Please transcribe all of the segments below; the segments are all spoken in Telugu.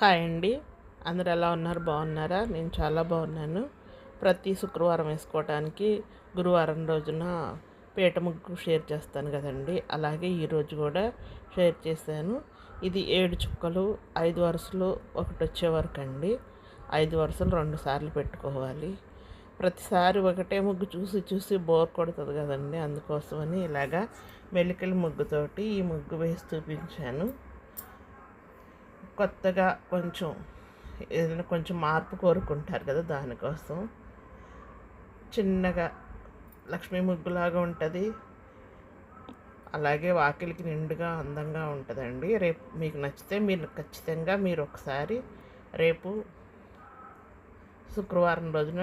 హాయ్ అండి. అందరు ఎలా ఉన్నారు? బాగున్నారా? నేను చాలా బాగున్నాను. ప్రతి శుక్రవారం వేసుకోవడానికి గురువారం రోజున పీట ముగ్గు షేర్ చేస్తాను కదండి. అలాగే ఈరోజు కూడా షేర్ చేశాను. ఇది ఏడు చుక్కలు ఐదు వరుసలు ఒకటి వచ్చే వరకు అండి. ఐదు వరుసలు రెండు సార్లు పెట్టుకోవాలి. ప్రతిసారి ఒకటే ముగ్గు చూసి చూసి బోర్ కొడుతుంది కదండి. అందుకోసమని ఇలాగా మెలికల ముగ్గుతోటి ఈ ముగ్గు వేసి చూపించాను. కొత్తగా కొంచెం ఏదైనా కొంచెం మార్పు కోరుకుంటారు కదా దానికోసం. చిన్నగా లక్ష్మీ ముగ్గులాగా ఉంటుంది. అలాగే వాకిలికి నిండుగా అందంగా ఉంటుందండి. రేపు మీకు నచ్చితే మీరు ఖచ్చితంగా మీరు ఒకసారి రేపు శుక్రవారం రోజున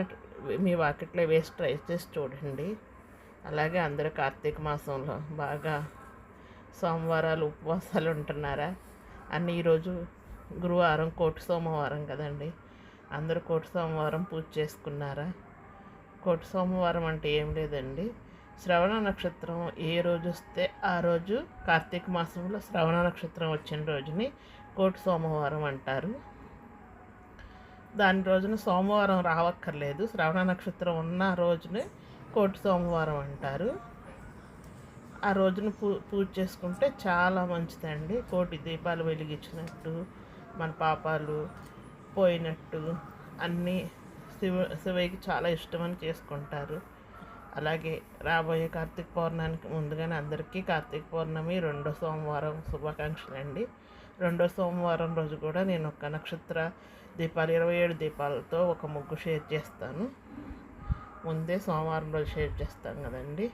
మీ వాకిట్లో వేసి ట్రై చేసి చూడండి. అలాగే అందరూ కార్తీక మాసంలో బాగా సోమవారాలు ఉపవాసాలు ఉంటున్నారా? అన్నీ ఈరోజు గురువారం కోటి సోమవారం కదండి. అందరూ కోటి సోమవారం పూజ చేసుకున్నారా? కోటి సోమవారం అంటే ఏం లేదండి. శ్రవణ నక్షత్రం ఏ రోజు వస్తే ఆ రోజు కార్తీక మాసంలో శ్రవణ నక్షత్రం వచ్చిన రోజుని కోటి సోమవారం అంటారు. దాని రోజున సోమవారం రావక్కర్లేదు. శ్రవణ నక్షత్రం ఉన్న రోజునే కోటి సోమవారం అంటారు. ఆ రోజున పూ పూజ చేసుకుంటే చాలా మంచిదండి. కోటి దీపాలు వెలిగించినట్టు మన పాపాలు పోయినట్టు అన్నీ శివ శివయ్యకి చాలా ఇష్టమని చేసుకుంటారు. అలాగే రాబోయే కార్తీక పౌర్ణానికి ముందుగానే అందరికీ కార్తీక పౌర్ణమి రెండో సోమవారం శుభాకాంక్షలు అండి రెండో సోమవారం రోజు కూడా నేను ఒక నక్షత్ర దీపాలు ఇరవై ఏడు దీపాలతో ఒక ముగ్గు షేర్ చేస్తాను. ముందే సోమవారం రోజు షేర్ చేస్తాను కదండి.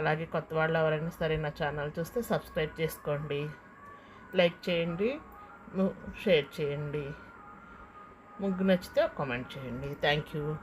అలాగే కొత్త వాళ్ళు ఎవరైనా సరే నా ఛానల్ చూస్తే సబ్స్క్రైబ్ చేసుకోండి. లైక్ చేయండి షేర్ చేయండి. ముగ్గు నచ్చితే కామెంట్ చేయండి. Thank you.